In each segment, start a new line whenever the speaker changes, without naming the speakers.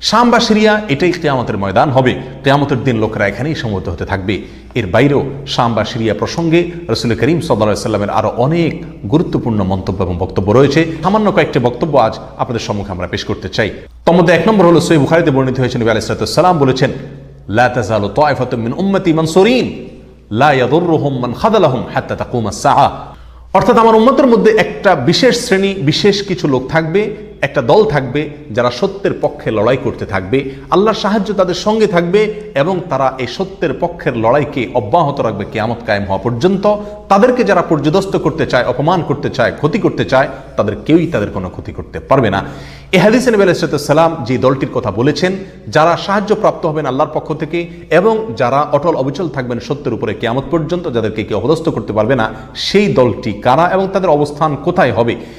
শাম বা সিরিয়া, এটাই কেয়ামতের ময়দান হবে। কেয়ামতের দিন লোকেরা এখানেই সমবেত হতে থাকবে। এর বাইরেও শাম বা সিরিয়া প্রসঙ্গে রসুল করিম সাল্লা সাল্লামের আরও অনেক গুরুত্বপূর্ণ মন্তব্য এবং বক্তব্য রয়েছে। সামান্য কয়েকটি বক্তব্য আজ আপনাদের সম্মুখে আমরা পেশ করতে চাই। তোর মধ্যে এক নম্বর হলো সই বুখারিতে বর্ণিত হয়েছে, নবী আলাইসালাম বলেছেন অর্থাৎ আমার উম্মতের মধ্যে একটা বিশেষ শ্রেণি, বিশেষ কিছু লোক থাকবে একটা দল থাকবে যারা সত্যের পক্ষে লড়াই করতে থাকবে, আল্লাহর সাহায্য তাদের সঙ্গে থাকবে এবং তারা এই সত্যের পক্ষের লড়াইকে অব্যাহত রাখবে কেয়ামত কায়েম হওয়া পর্যন্ত। তাদেরকে যারা পর্যদস্ত করতে চায়, অপমান করতে চায়, ক্ষতি করতে চায়, তাদের কেউই তাদের কোনো ক্ষতি করতে পারবে না। এ হাদিস নবী আলাইসালাম যে দলটির কথা বলেছেন, যারা সাহায্য প্রাপ্ত হবেন আল্লাহর পক্ষ থেকে এবং যারা অটল অবিচল থাকবেন সত্যের উপরে কেয়ামত পর্যন্ত, যাদেরকে কেউ অপদস্থ করতে পারবে না, সেই দলটি কারা এবং তাদের অবস্থান কোথায় হবে?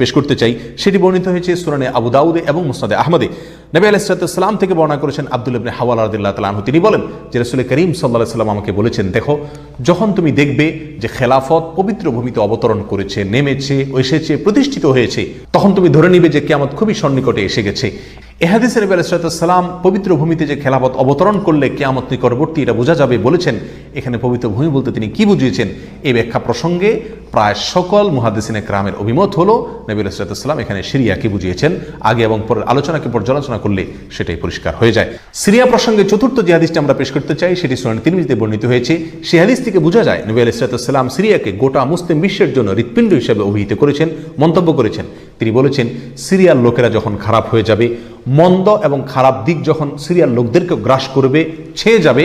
পেশ করতে চাই, সেটি বর্ণিত হয়েছে সুরানে আবু দাউদে এবং মুসনাদে আহমদে। নবী আলাইসালাম থেকে বর্ণনা করেছেন আব্দুল ইবনে হাওয়াল রাদিল্লাহ তালাহ তিনি বলেন যে রসুল করিম সাল্লাহ সাল্লাম আমাকে বলেছেন, দেখো, যখন তুমি দেখবে যে খেলাফত পবিত্র ভূমিতে অবতরণ করেছে, নেমেছে, এসেছে, প্রতিষ্ঠিত হয়েছে, তখন তুমি ধরে নিবে যে কেমন খুবই সন্নিকটে এসে গেছে। এহাদিসের নবী আলাইসালাম পবিত্র ভূমিতে যে খেলাফত অবতরণ করলে কেয়ামত নিকটবর্তী এটা বোঝা যাবে বলেছেন এখানে পবিত্র ভূমি বলতে তিনি কি বুঝিয়েছেন? এই ব্যাখ্যা প্রসঙ্গে প্রায় সকল মুহাদ্দিসিনে ক্রামের অভিমত হলো নবী আলাইসালাম এখানে সিরিয়াকে বুঝিয়েছেন? আগে এবং পরের আলোচনাকে পর্যালোচনা করলে সেটাই পরিষ্কার হয়ে যায়। সিরিয়া প্রসঙ্গে চতুর্থ যে হাদিসটি আমরা পেশ করতে চাই, সেটি সোনানি তিরমিজিতে বর্ণিত হয়েছে। সেই হাদিস থেকে বোঝা যায় নবী আলাইসালাম সিরিয়াকে গোটা মুসলিম বিশ্বের জন্য হৃৎপিণ্ড হিসেবে অভিহিত করেছেন, মন্তব্য করেছেন। তিনি বলেছেন, সিরিয়ার লোকেরা যখন খারাপ হয়ে যাবে, মন্দ এবং খারাপ দিক যখন সিরিয়ার লোকদেরকে গ্রাস করবে, ছেয়ে যাবে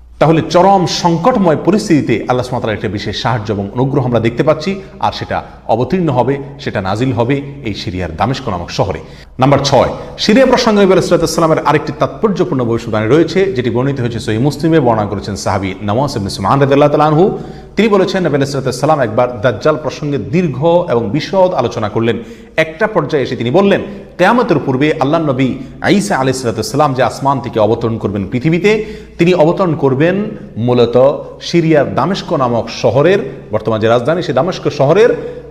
তাহলে চরম সংকটময় পরিস্থিতিতে আল্লাহ সুমাতার একটা বিশেষ সাহায্য এবং অনুগ্রহ আমরা দেখতে পাচ্ছি। আর সেটা অবতীর্ণ হবে, সেটা নাজিল হবে এই সিরিয়ার দামেস্ক নামক শহরে। নাম্বার ছয়, সিরিয়া প্রসঙ্গে নবী আলাইসালামের আরেকটি তাৎপর্যপূর্ণ ভবিষ্যবাণী রয়েছে, যেটি বর্ণিত হয়েছে সহি মুসলিমে, বর্ণনা করেছেন সাহাবি নওয়াজ ইবনে সুমান রাদিয়াল্লাহু তিনি বলেছেন, নবী আলাইসালাম একবার দাজ্জাল প্রসঙ্গে দীর্ঘ এবং বিশদ আলোচনা করলেন। একটা পর্যায়ে এসে তিনি বললেন, কেয়ামতের পূর্বে আল্লাহ নবী আইসা আলাইসালাম যে আসমান থেকে অবতরণ করবেন পৃথিবীতে, তিনি অবতরণ করবেন মূলত সিরিয়ার দামেস্ক নামক শহরের, বর্তমান যে রাজধানী সেই দামেস্ক শহরের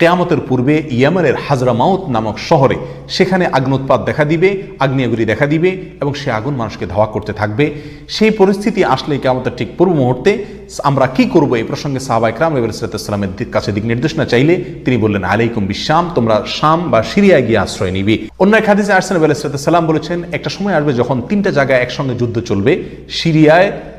কেয়ামতের পূর্বে ইয়েমেনের হাজরামাউত নামক শহরে সেখানে আগ্নোৎপাত দেখা দিবে আগ্নেয়গুলি দেখা দিবে এবং সে আগুন মানুষকে ধাওয়া করতে থাকবে। সেই পরিস্থিতি আসলে কেয়ামতের ঠিক পূর্ব মুহূর্তে আমরা কি করব এই প্রসঙ্গে সাহাবা ইকরাম ইসলাতামের কাছে দিক নির্দেশনা চাইলে তিনি বললেন, আলাইকুম বিশ্বাম তোমরা শাম বা সিরিয়ায় গিয়ে আশ্রয় নিবি। অন্য এক হাদিসে আরসান আলাইসালাম বলেছেন, একটা সময় আসবে যখন তিনটা জায়গায় একসঙ্গে যুদ্ধ চলবে, সিরিয়ায়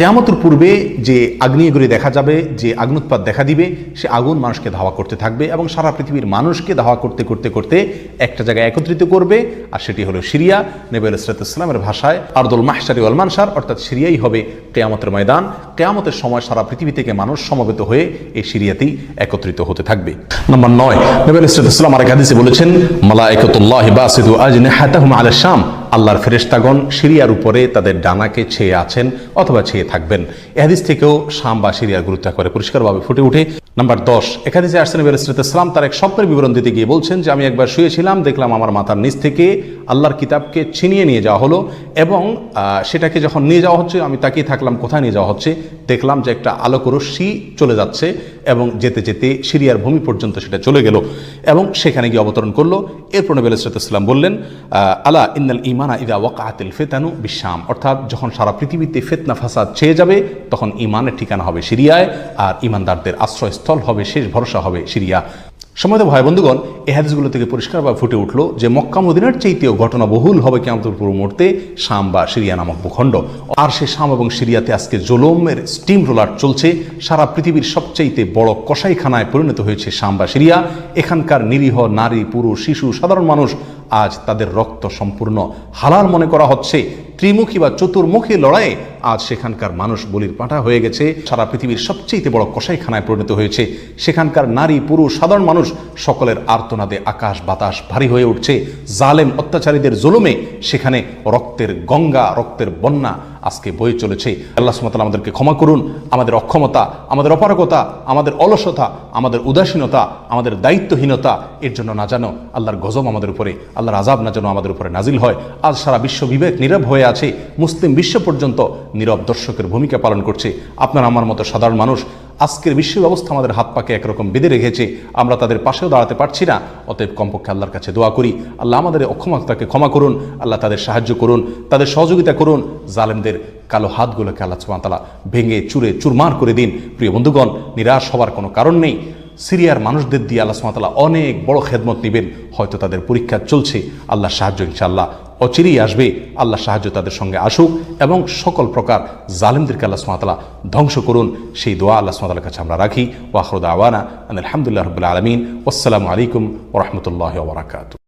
কেয়ামতের পূর্বে যে আগ্নেয়গুলি দেখা যাবে, যে আগ্নুৎপাত দেখা দিবে, সে আগুন মানুষকে ধাওয়া করতে থাকবে এবং সারা পৃথিবীর মানুষকে ধাওয়া করতে করতে করতে একটা জায়গায় একত্রিত করবে, আর সেটি হলো সিরিয়া। নেবে ইসলাতামের ভাষায়, আর্দুল মাহসারি ওয়ালমানসার অর্থাৎ সিরিয়াই হবে কেয়ামতের ময়দান। কেয়ামতের সময় সারা পৃথিবী থেকে মানুষ সমবেত হয়ে এই সিরিয়াতেই একত্রিত হতে থাকবে। নম্বর নয়, নবী ইসলাতাম আরেক হাদিসে বলেছেন মালা একতুল্লাহ বাসিদু আজনে হাতাহুম আলা শাম। আল্লাহর ফেরেস্তাগণ সিরিয়ার উপরে তাদের ডানাকে ছেয়ে আছেন অথবা ছেয়ে থাকবেন। এহাদিস থেকেও শাম বা সিরিয়ার গুরুত্ব করে। পরিষ্কারভাবে ফুটে উঠে নাম্বার দশ। একাদিসে আসছেন ইসলাম তার এক স্বপ্নের বিবরণ দিতে গিয়ে বলছেন যে, আমি একবার শুয়েছিলাম, দেখলাম আমার মাথার নিচ থেকে আল্লাহর কিতাবকে ছিনিয়ে নিয়ে যাওয়া হলো এবং সেটাকে যখন নিয়ে যাওয়া হচ্ছে, আমি তাকিয়ে থাকলাম কোথায় নিয়ে যাওয়া হচ্ছে, দেখলাম যে একটা আলোক রশ্মি চলে যাচ্ছে। এবং যেতে যেতে সিরিয়ার ভূমি পর্যন্ত সেটা চলে গেল এবং সেখানে গিয়ে অবতরণ করল। এরপর নবী ইসলাম বললেন আলা ইন্নাল ইমানা ইদা ওয়াকাতিল ফেতানু বিশ্বাম অর্থাৎ যখন সারা পৃথিবীতে ফেতনা, ফাসাদ ছেয়ে যাবে, তখন ইমানের ঠিকানা হবে সিরিয়ায়, আর ইমানদারদের আশ্রয়স্থল হবে, শেষ ভরসা হবে সিরিয়া। সময় ভাই বন্ধুগণ এ হাদিসগুলো থেকে পরিষ্কারভাবে ফুটে উঠল যে মক্কা মদিনার চাইতেও ঘটনা বহুল হবে কেমন পুরো মুহূর্তে শাম বা সিরিয়া নামক ভূখণ্ড। আর সে শাম এবং সিরিয়াতে আজকে জোলমের স্টিম রোলার চলছে। সারা পৃথিবীর সবচাইতে বড় কষাইখানায় পরিণত হয়েছে শাম বা সিরিয়া। এখানকার নিরীহ নারী, পুরুষ, শিশু, সাধারণ মানুষ আজ তাদের রক্ত সম্পূর্ণ হালাল মনে করা হচ্ছে। ত্রিমুখী বা চতুর্মুখী লড়াইয়ে আজ সেখানকার মানুষ বলির পাঠা হয়ে গেছে। সারা পৃথিবীর সবচেয়ে বড় কষাইখানায় পরিণত হয়েছে। সেখানকার নারী, পুরুষ, সাধারণ মানুষ সকলের আর্তনাদে আকাশ বাতাস ভারী হয়ে উঠছে। জালেম অত্যাচারীদের জুলুমে সেখানে রক্তের গঙ্গা, রক্তের বন্যা আজকে বয়ে চলেছে। আল্লাহ সুমতাল আমাদেরকে ক্ষমা করুন, আমাদের অক্ষমতা, আমাদের অপারগতা, আমাদের অলসতা, আমাদের উদাসীনতা, আমাদের দায়িত্বহীনতা, এর জন্য না জানো আল্লাহর গজব আমাদের উপরে, আল্লাহর আজাব না যেন আমাদের উপরে নাজিল হয়। আজ সারা বিশ্ব বিবেক নীরব হয়ে আছে, মুসলিম বিশ্ব পর্যন্ত নীরব দর্শকের ভূমিকা পালন করছে। আপনার আমার মতো সাধারণ মানুষ আজকের বিশ্ব ব্যবস্থা আমাদের হাত পাকে একরকম বেঁধে রেখেছে। আমরা তাদের পাশেও দাঁড়াতে পারছি না। অতএব কমপক্ষে আল্লাহর কাছে দোয়া করি। আল্লাহ আমাদের অক্ষমতাকে ক্ষমা করুন। আল্লাহ তাদের সাহায্য করুন। তাদের সহযোগিতা করুন। জালেমদের কালো হাতগুলোকে আল্লাহ সুমাতালা ভেঙে চুরে চুরমার করে দিন। প্রিয় বন্ধুগণ, নিরাশ হওয়ার কোনো কারণ নেই। সিরিয়ার মানুষদের দিয়ে আল্লাহ সুমাতালা অনেক বড় খেদমত নেবেন। হয়তো তাদের পরীক্ষা চলছে। আল্লাহ সাহায্য ইনশাআল্লাহ। অচিরেই আসবে। আল্লাহ সাহায্য তাদের সঙ্গে আসুক এবং সকল প্রকার জালিমদেরকে আল্লাহ সুমাতলা ধ্বংস করুন। সেই দোয়া আল্লাহ সুমাতালার কাছে আমরা রাখি। ওয়াহরুদ আওয়ানা আলহামদুলিল্লাহ রবুল্লা আলমিন। আসসালামু আলাইকুম ওরহমতুল্লাহ ওবরাকাতু